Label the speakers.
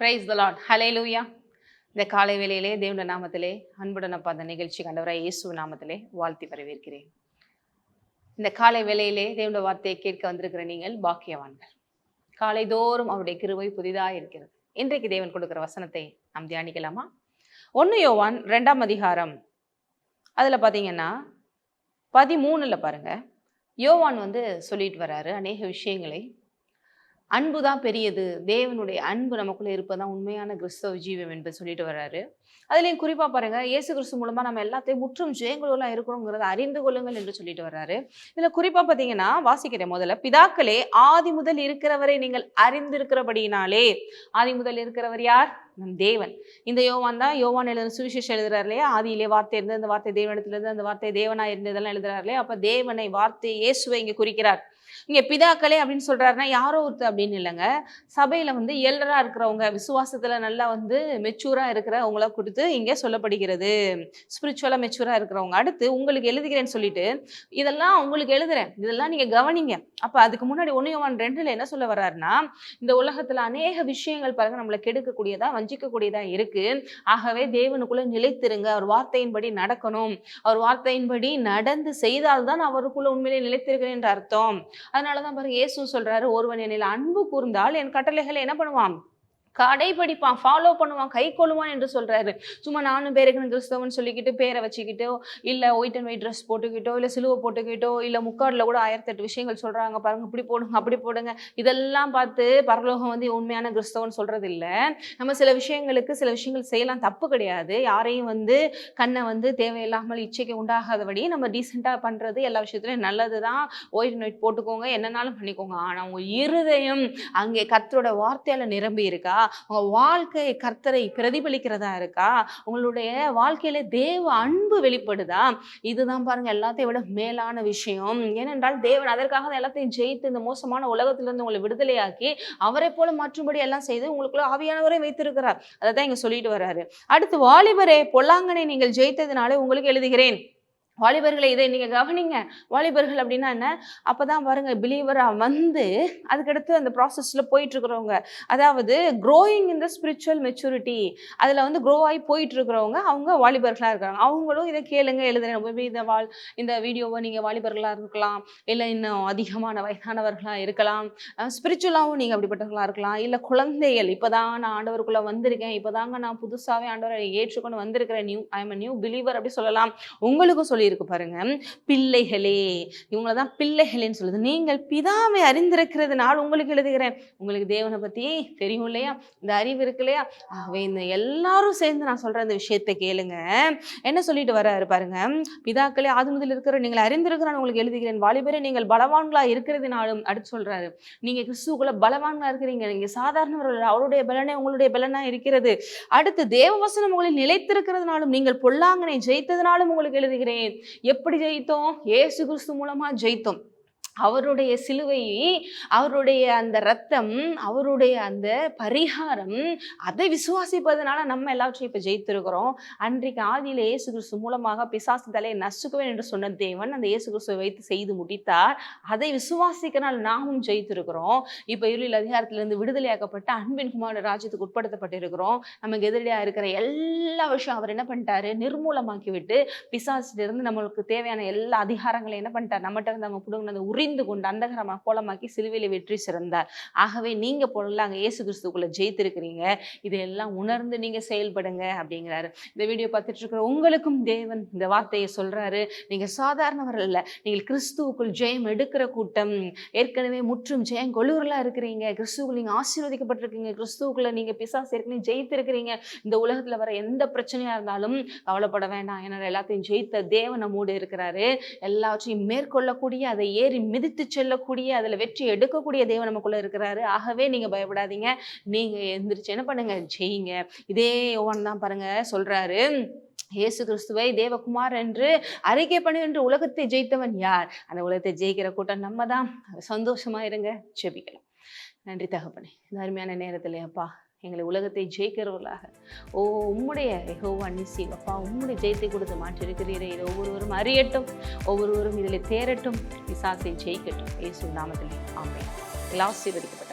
Speaker 1: Praise the lot ஹலே லூயா இந்த காலை வேளையிலே தேவன நாமத்திலே அன்புடன் அப்பா அந்த நிகழ்ச்சி கண்டவராய் இயேசு நாமத்திலே வாழ்த்தி வரவேற்கிறேன். இந்த காலை வேளையிலே தேவனோட வார்த்தையை கேட்க வந்திருக்கிற நீங்கள் பாக்கியவான்கள். காலைதோறும் அவருடைய கிருவை புதிதாக இருக்கிறது. இன்றைக்கு தேவன் கொடுக்கிற வசனத்தை நாம் தியானிக்கலாமா? ஒன்று யோவான் ரெண்டாம் அதிகாரம். அதில் பார்த்தீங்கன்னா பதிமூணில் பாருங்கள் யோவான் வந்து சொல்லிட்டு வர்றாரு அநேக விஷயங்களை. அன்பு தான் பெரியது. தேவனுடைய அன்பு நமக்குள்ளே இருப்பதான் உண்மையான கிறிஸ்தவ ஜீவம் என்று சொல்லிட்டு வர்றாரு. அதுலேயும் குறிப்பா பாருங்க இயேசு கிறிஸ்து மூலமாக நம்ம எல்லாத்தையும் முற்றும் ஜெயங்களெல்லாம் இருக்கிறோங்கிறத அறிந்து கொள்ளுங்கள் என்று சொல்லிட்டு வர்றாரு. இதில் குறிப்பாக பார்த்தீங்கன்னா வாசிக்கிறேன் முதல்ல. பிதாக்களே ஆதி முதல் இருக்கிறவரை நீங்கள் அறிந்திருக்கிறபடியினாலே. ஆதி முதல் இருக்கிறவர் யார்? நம் தேவன். இந்த யோவான் தான் யோவான் எழுதுற சுவிசேஷம் எழுதுறாரு இல்லையா? ஆதியிலே வார்த்தை இருந்து அந்த வார்த்தை தேவனிடத்துல இருந்து அந்த வார்த்தை தேவனா இருந்ததெல்லாம் எழுதுறாரு இல்லையா? அப்போ தேவனை வார்த்தை இயேசுவை இங்கே குறிக்கிறார். இங்க பிதாக்களே அப்படின்னு சொல்றாருன்னா யாரோ ஒருத்தர் அப்படின்னு இல்லைங்க. சபையில் வந்து எல்டராக இருக்கிறவங்க விசுவாசத்துல நல்லா வந்து மெச்சூரா இருக்கிறவங்கள கொடுத்து இங்கே சொல்லப்படுகிறது. ஸ்பிரிச்சுவலா மெச்சூரா இருக்கிறவங்க. அடுத்து உங்களுக்கு எழுதுகிறேன்னு சொல்லிட்டு இதெல்லாம் உங்களுக்கு எழுதுறேன். இதெல்லாம் நீங்க கவனிங்க. அப்போ அதுக்கு முன்னாடி ஒன்னியவான் ரெண்டுல என்ன சொல்ல வர்றாருன்னா இந்த உலகத்துல அநேக விஷயங்கள் பாருங்க நம்மளை கெடுக்கக்கூடியதா வஞ்சிக்கக்கூடியதா இருக்கு. ஆகவே தேவனுக்குள்ள நிலைத்திருங்க. அவர் வார்த்தையின்படி நடக்கணும். அவர் வார்த்தையின்படி நடந்து செய்தால்தான் அவருக்குள்ள உண்மையிலே நிலைத்திருக்கிறேன் என்ற அர்த்தம். அதனாலதான் பாருங்க இயேசு சொல்றாரு ஒருவன் என்னில் அன்பு கூர்ந்தால் என் கட்டளைகளை என்ன பண்ணுவான்? கடைபிடிப்பான் ஃபாலோ பண்ணுவான் கை கொள்ளுவான் என்று சொல்றாரு. சும்மா நானும் பேருக்கு கிறிஸ்தவன் சொல்லிக்கிட்டு பேரை வச்சுக்கிட்டோ இல்ல ஒயிட் அண்ட் ஒயிட் ட்ரெஸ் போட்டுக்கிட்டோ இல்ல சிலுவை போட்டுக்கிட்டோ இல்ல முக்காடுல கூட ஆயிரத்தி எட்டு விஷயங்கள் சொல்றாங்க. பாருங்க இப்படி போடுங்க அப்படி போடுங்க. இதெல்லாம் பார்த்து பரலோகம் வந்து உண்மையான கிறிஸ்தவன் சொல்றது இல்ல நம்ம சில விஷயங்களுக்கு சில விஷயங்கள் செய்யலாம் தப்பு கிடையாது. யாரையும் வந்து கண்ணை வந்து தேவையில்லாமல் இச்சைக்கு உண்டாகாதபடி நம்ம டீசெண்டா பண்றது எல்லா விஷயத்துலயும் நல்லதுதான். ஒயிட் அண்ட் ஒயிட் போட்டுக்கோங்க என்னன்னாலும் பண்ணிக்கோங்க. ஆனா உங்க இருதயம் அங்கே கத்தரோட வார்த்தையால நிரம்பி இருக்கா உங்க வாழ்க்கை கர்த்தரை பிரதிபலிக்கிறதா இருக்கா? உங்களுடைய வாழ்க்கையில தேவ அன்பு வெளிப்படுதா? இதுதான் பாருங்க எல்லாத்தையும் விட மேலான விஷயம். ஏனென்றால் தேவன் அதற்காக தான் எல்லாத்தையும் ஜெயித்து இந்த மோசமான உலகத்திலிருந்து உங்களை விடுதலையாக்கி அவரை போல மாற்றும்படி எல்லாம் செய்து உங்களுக்குள்ள ஆவியானவரை வைத்திருக்கிறார். அதை தான் இங்க சொல்லிட்டு வர்றாரு. அடுத்து வாலிபரே பொல்லாங்கனை நீங்கள் ஜெயித்ததினாலே உங்களுக்கு எழுதுகிறேன். வாலிபர்களை இதை நீங்கள் கவனிங்க. வாலிபர்கள் அப்படின்னா என்ன? அப்போ தான் பாருங்கள் பிலீவராக வந்து அதுக்கடுத்து அந்த ப்ராசஸில் போயிட்டுருக்குறவங்க. அதாவது growing in the spiritual maturity அதில் வந்து க்ரோ ஆகி போயிட்டுருக்குறவங்க அவங்க வாலிபர்களாக இருக்காங்க. அவங்களும் இதை கேளுங்க எழுதுறேன் இந்த வாழ் இந்த வீடியோவை நீங்கள் வாலிபர்களாக இருக்கலாம் இல்லை இன்னும் அதிகமான வயதானவர்களாக இருக்கலாம். ஸ்பிரிச்சுவலாகவும் நீங்கள் அப்படிப்பட்டவர்களாக இருக்கலாம். இல்லை குழந்தைகள் இப்பதான் நான் ஆண்டவருக்குள்ளே வந்திருக்கேன். இப்பதாங்க நான் புதுசாகவே ஆண்டவரை ஏற்றுக்கொண்டு வந்திருக்கிறேன். New I am new believer அப்படி சொல்லலாம். உங்களுக்கும் சொல்லி இருக்கு பாருங்க. பிள்ளைகளே இவங்கள தான் பிள்ளைகளேன்னு சொல்லுது. நீங்கள் பிதாவை நான் உங்களுக்கு எழுதுகிறேன். உங்களுக்கு தேவனை பத்தி தெரியும் இல்லையா? இந்த அறிவு இருக்கு இல்லையா? ஆகவே இந்த எல்லாரும் சேர்ந்து நான் சொல்ற இந்த விஷயத்தை கேளுங்க. என்ன சொல்லிட்டு வர்றாரு பாருங்க. பிதாக்களே ஆது முதல் இருக்கிற நீங்கள் அறிந்திருக்கிறான் உங்களுக்கு எழுதுகிறேன். வாலிபரே நீங்கள் பலவான்களா இருக்கிறதுனாலும் அடுத்து சொல்றாரு. நீங்க கிறிஸ்துக்குள்ள பலவான்களா இருக்கிறீங்க. நீங்க சாதாரணவர்கள். அவருடைய பலனே உங்களுடைய பலனா இருக்கிறது. அடுத்து தேவவசனம் உங்களில் நிலைத்திருக்கிறதுனாலும் நீங்கள் பொல்லாங்கனை ஜெயித்ததுனாலும் உங்களுக்கு எழுதுகிறேன். எப்படி ஜெயித்தோம்? ஏசு கிறிஸ்து மூலமா ஜெயித்தோம். அவருடைய சிலுவை அவருடைய அந்த ரத்தம் அவருடைய அந்த பரிகாரம் அதை விசுவாசிப்பதனால நம்ம எல்லாவற்றையும் இப்போ ஜெயித்திருக்கிறோம். அன்றைக்கு ஆதியில் இயேசு கிறிஸ்து மூலமாக பிசாசு தலையை நசுக்குவேன் என்று சொன்ன தேவன் அந்த இயேசு கிறிஸ்துவை வைத்து செய்து முடித்தார். அதை விசுவாசிக்கனால் நாமும் ஜெயித்திருக்கிறோம். இப்போ இருளில் அதிகாரத்திலிருந்து விடுதலையாக்கப்பட்ட அன்பின் குமார ராஜ்யத்துக்கு உட்படுத்தப்பட்டிருக்கிறோம். நமக்கு எதிரடியாக இருக்கிற எல்லா எல்லா விஷயம் அவர் என்ன பண்ணிட்டாரு? நிர்மூலமாக்கி விட்டு பிசாசிலிருந்து நம்மளுக்கு தேவையான எல்லா அதிகாரங்களையும் என்ன பண்ணிட்டார்? நம்மகிட்ட இருந்து அவங்க பிடுங்கினது உரிந்து கொண்டு அந்தகரமாக கோலமாக்கி சிலுவையில வெற்றி சிறந்தார். ஆகவே நீங்க பொருளாங்க இயேசு கிறிஸ்துக்குள்ள ஜெயித்திருக்கிறீங்க. இதையெல்லாம் உணர்ந்து நீங்க செயல்படுங்க அப்படிங்கிறாரு. இந்த வீடியோ பார்த்துட்டு இருக்கிற உங்களுக்கும் தேவன் இந்த வார்த்தையை சொல்றாரு. நீங்க சாதாரணவர் அல்ல. நீங்கள் கிறிஸ்துவுக்குள் ஜெயம் எடுக்கிற கூட்டம் ஏற்கனவே முற்றும் ஜெயம் கொள்ளுவர்களா இருக்கிறீங்க. கிறிஸ்துவுக்குள் நீங்க ஆசீர்வதிக்கப்பட்டிருக்கீங்க. கிறிஸ்துவுக்குள்ள நீங்க பிசாசு ஏற்கனவே ஜெயித்திருக்கிறீங்க. இந்த உலகத்துல வர எந்த பிரச்சனையா இருந்தாலும் கவலைப்பட வேண்டாம். ஏன்னா எல்லாத்தையும் ஜெயித்த தேவன் நம்மோடு இருக்கிறாரு. எல்லாவற்றையும் மேற்கொள்ளக்கூடிய அதை ஏறி மிதித்து செல்லக்கூடிய அதுல வெற்றி எடுக்கக்கூடிய தேவன் நமக்குள்ள இருக்கிறாரு. ஆகவே நீங்க பயப்படாதீங்க. நீங்க எந்திரிச்சு என்ன பண்ணுங்க? ஜெயிங்க. இதே ஒவ்வொன்று தான் பாருங்க சொல்றாரு. இயேசு கிறிஸ்துவை தேவகுமார் என்று அறிக்கை பண்ணி என்று உலகத்தை ஜெயித்தவன் யார்? அந்த உலகத்தை ஜெயிக்கிற கூட்டம் நம்ம தான் சந்தோஷமா இருங்க. செபிக்கலாம் நன்றி தகப்பனே. இந்த அருமையான நேரத்துல அப்பா எங்களை உலகத்தை ஜெயிக்கிறவர்களாக. ஓ உம்முடைய எகோவா நிசி அப்பா உம்முடைய ஜெயத்தை கொடுத்து மாற்றிருக்கிறீரே. இதை ஒவ்வொருவரும் அறியட்டும். ஒவ்வொருவரும் இதில் தேரட்டும் பிசாசை ஜெயிக்கட்டும். இயேசு நாமத்திலே. கிளாஸ் ஆசீர்வதிக்கப்பட்ட